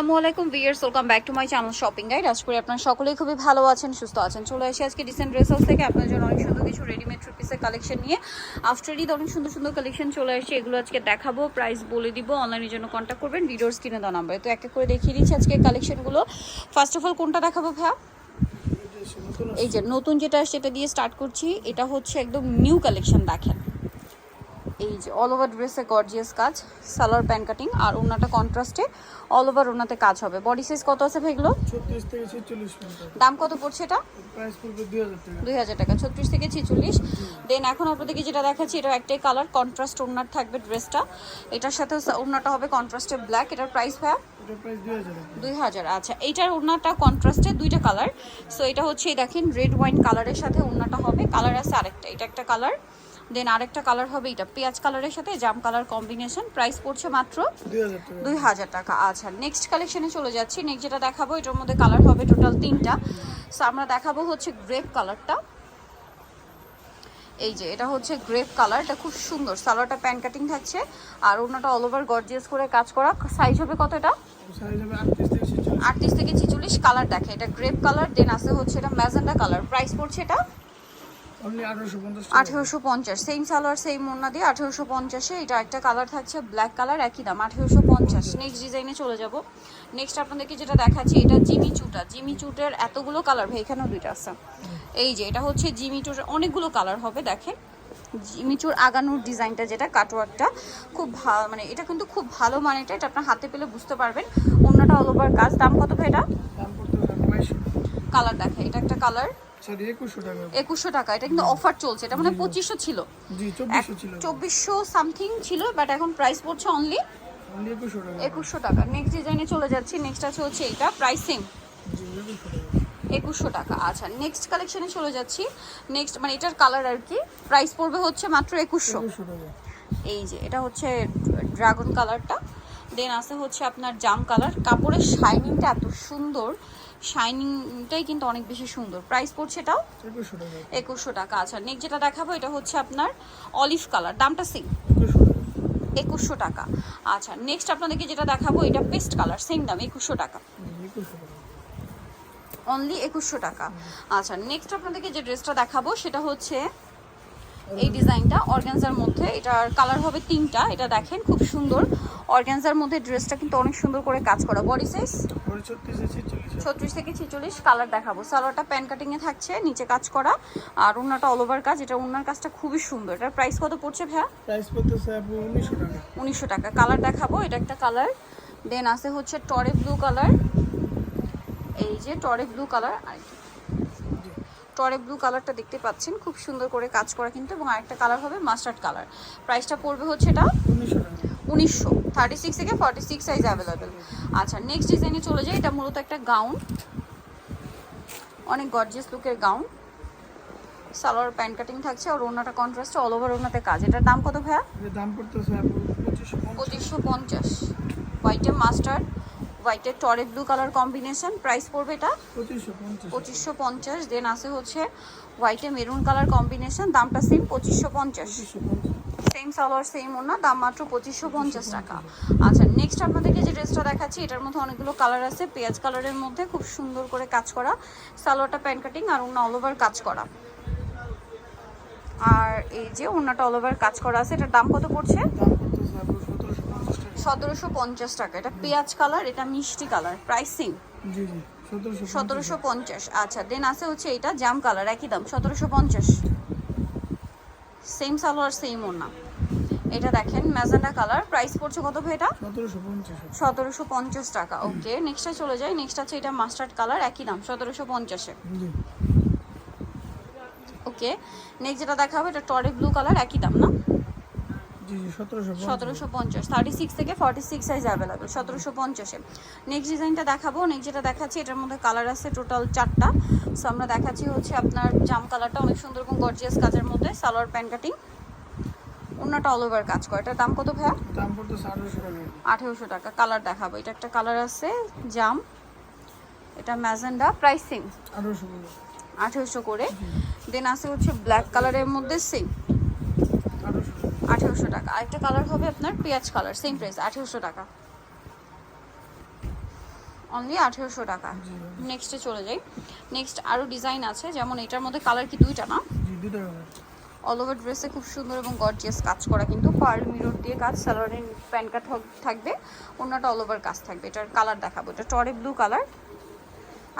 আসসালামু আলাইকুম viewers welcome back to my channel shopping guide আজ করে আপনারা সকলেই খুবই ভালো আছেন, সুস্থ আছেন। চলে আসি আজকে ডিসেন্ট ড্রেস হাউস থেকে। আপনার জন্য অনেক সুন্দর কিছু রেডিমেড থ্রি পিসের কালেকশন নিয়ে। আফটার ঈদ অনেক সুন্দর সুন্দর কালেকশন চলে আসছে। এগুলো আজকে দেখাবো প্রাইস বলে দিব অনলাইনের জন্য কন্ট্যাক্ট করবেন। ভিডিওর স্ক্রিনে দেওয়া নাম্বারে তো এক এক করে দেখিয়ে দিচ্ছি আজকে কালেকশনগুলো ফার্স্ট অফ অল কোনটা দেখাবো ভাইয়া? এই যে নতুন যেটা, সেটা দিয়ে স্টার্ট করছি। এটা হচ্ছে একদম নিউ কালেকশন দেখেন। এই যে অল ওভার ড্রেসে গর্জিয়াস কাজ সালোয়ার প্যান কাটিং আর ওনাটা কন্ট্রাস্টে অল ওভার ওনাতে কাজ হবে। বডি সাইজ কত আছে ভাইগুলো দাম কত পড়ছে এটা? দুই হাজার টাকা। ছত্রিশ থেকে ছেচল্লিশ। দেন এখন আপনাদেরকে যেটা দেখাচ্ছি এটা একটাই কালার কন্ট্রাস্ট ওনার থাকবে ড্রেসটা এটার সাথে ওনাটা হবে কন্ট্রাস্টে ব্ল্যাক এটার প্রাইস ভাইয়া? দুই হাজার আচ্ছা। এইটার ওড়নাটা কন্ট্রাস্টে দুইটা কালার সো এটা হচ্ছে দেখেন রেড ওয়াইন কালারের সাথে ওড়নাটা হবে। কালার আছে আরেকটা এটা একটা কালার দেন আরেকটা কালার হবে এটা পেঁয়াজ কালারের সাথে জাম কালার কম্বিনেশন প্রাইস পড়ছে মাত্র দুই হাজার টাকা। আচ্ছা নেক্সট কালেকশনে চলে যাচ্ছি। নেক্সট যেটা দেখাবো এটার মধ্যে কালার হবে টোটাল তিনটা। সো আমরা দেখাবো হচ্ছে গ্রেপ কালারটা এই যে এটা হচ্ছে গ্রেপ কালার এটা খুব সুন্দর। সালোয়ারটা প্যান কাটিং থাকছে। আর ওনাটা অল ওভার গর্জিয়াস করে কাজ করা। সাইজ হবে কত এটা? আটত্রিশ থেকে ছেচল্লিশ। কালার দেখে। এটা গ্রেপ কালার দেন আছে হচ্ছে এটা ম্যাজেন্ডা কালার প্রাইস পড়ছে এটা আঠারোশো পঞ্চাশ সেম সালোয়ার সেম মোন্না দিয়ে আঠেরোশো পঞ্চাশে এটা একটা কালার থাকছে ব্ল্যাক কালার একই দাম আঠেরোশো পঞ্চাশ। নেক্সট ডিজাইনে চলে যাব। নেক্সট আপনাদেরকে যেটা দেখাচ্ছি এটা জিমি চুটা। জিমি চুটের এতগুলো কালার ভাই এখানেও দুইটা আছে। এই যে এটা হচ্ছে জিমি চুটের অনেকগুলো কালার হবে দেখেন। জিমিচুর আগানোর ডিজাইনটা যেটা কাটওয়ার্কটা খুব ভালো মানে এটা কিন্তু খুব ভালো মানেটা এটা আপনার হাতে পেলে বুঝতে পারবেন। অন্যটা অল ওভার কাজ দাম কত ভাই এটা? কালার দেখে এটা একটা কালার একুশশো টাকা। এটা কিন্তু অফার চলছে এটা মানে পঁচিশশো ছিল। চব্বিশশো সামথিং ছিল বাট এখন প্রাইস পড়ছে অনলি একুশশো টাকা। নেক্সট ডিজাইনে চলে যাচ্ছি নেক্সট আছে হচ্ছে এটা প্রাইসিং একুশশো টাকা। আচ্ছা। নেক্সট কালেকশনে চলে যাচ্ছি। নেক্সট মানে এটার কালার আর কি প্রাইস পড়বে হচ্ছে মাত্র একুশশো। এই যে এটা হচ্ছে ড্রাগন কালারটা দেন আছে হচ্ছে আপনার জাম কালার কাপড়ের শাইনিংটা এত সুন্দর শাইনিংটাই কিন্তু অনেক বেশি সুন্দর। প্রাইস পড়ছে এটাও? একুশশো টাকা। আচ্ছা নেক্সট যেটা দেখাবো এটা হচ্ছে আপনার অলিভ কালার দামটা সেম একুশশো টাকা। আচ্ছা নেক্সট আপনাদেরকে যেটা দেখাবো এটা পেস্ট কালার সেম দাম একুশশো টাকা। অনলি একুশশো টাকা। আচ্ছা নেক্সট আপনাদেরকে যে ড্রেসটা দেখাবো সেটা হচ্ছে এই ডিজাইনটা। অর্গ্যানজার মধ্যে এটার কালার হবে তিনটা এটা দেখেন খুব সুন্দর। অর্গ্যানজার মধ্যে ড্রেসটা কিন্তু অনেক সুন্দর করে কাজ করা। বডি সাইজ ছত্রিশ থেকে ছেচল্লিশ কালার দেখাবো। সালোয়ারটা প্যান কাটিংয়ে থাকছে নিচে কাজ করা। আর ওনাটা অল ওভার কাজ। এটা ওনার কাজটা খুবই সুন্দর। এটার প্রাইস কত পড়ছে ভাইয়া? প্রাইস পড়তেছে উনিশশো টাকা। উনিশশো টাকা। কালার দেখাবো এটা একটা কালার দেন আছে হচ্ছে টরে ব্লু কালার এই যে টরে ব্লু কালার টরে ব্লু কালারটা দেখতে পাচ্ছেন। খুব সুন্দর করে কাজ করা কিন্তু এবং আরেকটা কালার হবে মাস্টার্ড কালার প্রাইসটা পড়বে হচ্ছে এটা উনিশশো থার্টি সিক্স থেকে ফর্টি সিক্স সাইজ অ্যাভেলেবেল আচ্ছা নেক্সট ডিজাইনে চলে যাই। এটা মূলত একটা গাউন অনেক গর্জিয়াস লুকের গাউন সালোয়ার প্যান্ট কাটিং থাকছে আর ওনাটা কন্ট্রাস্ট অল ওভার ওনাতে কাজ। এটার দাম কত ভাইয়া? দাম পড়তেছে পঁচিশশো পঞ্চাশ। হোয়াইটে মাস্টার্ড হোয়াইটের টরে ব্লু কালার কম্বিনেশন প্রাইস পড়বে এটা পঁচিশশো পঞ্চাশ। দেন আছে হচ্ছে হোয়াইটে মেরুন কালার কম্বিনেশন দামটা সেম পঁচিশশো পঞ্চাশ। সেম সালোয়ার সেম ওনা দাম মাত্র পঁচিশশো পঞ্চাশ টাকা। আচ্ছা নেক্সট আপনাদেরকে যে ড্রেসটা দেখাচ্ছি এটার মধ্যে অনেকগুলো কালার আছে পেঁয়াজ কালারের মধ্যে খুব সুন্দর করে কাজ করা। সালোয়ারটা প্যান কাটিং আর ওনা অল ওভার কাজ করা। আর এই যে ওনাটা অল ওভার কাজ করা আছে এটার দাম কত পড়ছে? সতেরোশো পঞ্চাশ টাকা। এটা পেঁয়াজ কালার এটা মিষ্টি কালার প্রাইসিং সতেরোশো পঞ্চাশ আচ্ছা দেন আছে হচ্ছে এটা জাম কালার একই দাম সতেরোশো পঞ্চাশ। সেম সালোয়ার সেম ওনা এটা দেখেন ম্যাজেন্ডা কালার প্রাইস পড়ছে কত ভাই এটা? সতেরোশো পঞ্চাশ টাকা। ওকে নেক্সটে চলে যাই নেক্সট আছে এটা মাস্টার্ড কালার একই দাম সতেরোশো পঞ্চাশে। ওকে নেক্সট যেটা দেখাবো এটা টরে ব্লু কালার একই দাম না? সতেরোশো পঞ্চাশ। থার্টি সিক্স থেকে ফর্টি সিক্স সাইজ অ্যাভেলেবেল সতেরোশো পঞ্চাশে। নেক্সট ডিজাইনটা দেখাবো। নেক্সট যেটা দেখাচ্ছি এটার মধ্যে কালার আছে টোটাল চারটা। সো আমরা দেখাচ্ছি হচ্ছে আপনার জাম কালারটা অনেক সুন্দর এবং গর্জিয়াস কাজের মধ্যে সালোয়ার প্যান কাটিং অন্যটা অল ওভার কাজ করে। এটার দাম কত ভাইয়া? দাম পড়তেছে আঠেরোশো টাকা। কালার দেখাবো। এটা একটা কালার আছে জাম। এটা ম্যাজেন্ডা। প্রাইসিং আঠারোশো করে। দেন আছে হচ্ছে ব্ল্যাক কালারের মধ্যে সেম আঠেরোশো টাকা। আরেকটা কালার হবে আপনার পেঁয়াজ কালার সেম প্রাইস আঠেরোশো টাকা। অনলি আঠেরোশো টাকা। নেক্সটে চলে যাই। নেক্সট আরও ডিজাইন আছে যেমন এটার মধ্যে কালার কি দুইটা না? অল ওভার ড্রেসে খুব সুন্দর এবং গর্জিয়াস কাজ করা কিন্তু পার্ল মিরর দিয়ে কাজ সালোয়ারের প্যান্ট কাট থাকবে। অন্যটা অল ওভার কাজ থাকবে এটার কালার দেখাবো। এটা টরে ব্লু কালার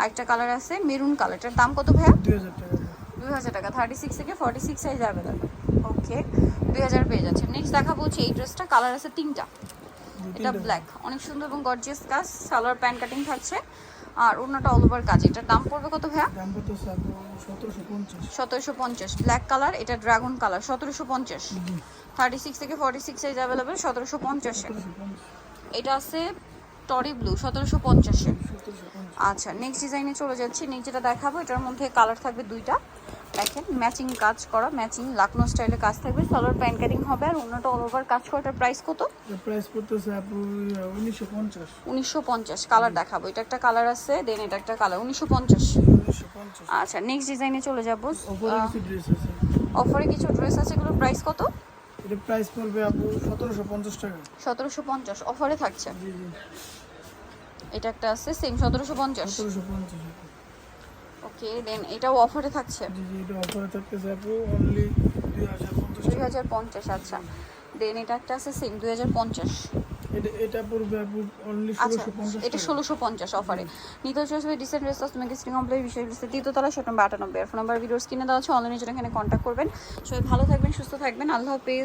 আরেকটা কালার আছে মেরুন কালার এটার দাম কত ভাইয়া? দুই হাজার টাকা। দুই হাজার টাকা থার্টি সিক্স থেকে forty six size available okay দুই হাজার পেয়ে যাচ্ছে। নেক্সট দেখাবো হচ্ছে এই ড্রেসটা কালার আছে তিনটা। এটা ব্ল্যাক অনেক সুন্দর এবং গর্জিয়াস কাজ। সালোয়ার প্যান্ট কাটিং থাকছে। আর অন্যটা অল ওভার কাজ। এটার দাম পড়বে কত ভাইয়া? সতেরোশো পঞ্চাশ। ব্ল্যাক কালার এটা ড্রাগন কালার সতেরোশো পঞ্চাশ। থার্টি সিক্স থেকে ফর্টি সিক্স সাইজ অ্যাভেলেবেল সতেরোশো পঞ্চাশে। এটা আছে টরি ব্লু সতেরোশো পঞ্চাশে। আচ্ছা নেক্সট ডিজাইনে চলে যাচ্ছি। নেক্সট যেটা দেখাবো এটার মধ্যে কালার থাকবে দুইটা। দেখেন ম্যাচিং কাজ করা ম্যাচিং লাকনো স্টাইলে কাজ থাকবে সালোয়ার প্যান্ট কাটিং হবে আর অন্যটা অল ওভার কাজ করাটার প্রাইস কত? প্রাইস পড়তেছে আপু উনিশশো পঞ্চাশ। উনিশশো পঞ্চাশ কালার দেখাবো। এটা একটা কালার আছে দেন এটা একটা কালার উনিশশো পঞ্চাশ। উনিশশো পঞ্চাশ। আচ্ছা নেক্সট ডিজাইনে চলে যাব। অপরে কিছু ড্রেস আছে। অফারে কিছু ড্রেস আছে এগুলোর প্রাইস কত? এটা প্রাইস পড়বে আপু সতেরোশো পঞ্চাশ টাকা। সতেরোশো পঞ্চাশ অফারে থাকছে? জি জি। এটা একটা আছে সেম সতেরোশো পঞ্চাশ। সতেরোশো পঞ্চাশ ওকে দেন এটাও অফারে থাকছে? জি জি এটা অফারে থাকতেছে আপু অনলি দুই হাজার পঞ্চাশ দুই টাকা হাজার পঞ্চাশ আচ্ছা। দেন এটা একটা আছে সেম দুই হাজার পঞ্চাশ। এটা এটা পড়বে আপু অনলি আচ্ছা ষোলোশো পঞ্চাশ এটা ষোলোশো পঞ্চাশ অফারে নিতে হচ্ছে ডিসেন্ট রেসাস তোমাকে স্ক্রিন কমপ্লিট বিষয় তৃতীয়তলা সেটা নম্বর আটানব্বই। আর ফোন নাম্বার ভিডিওস কিনে দেওয়া আছে অনলাইনে জন্য এখানে কন্ট্যাক্ট করবেন। সবাই ভালো থাকবেন সুস্থ থাকবেন। আল্লাহ হাফেজ।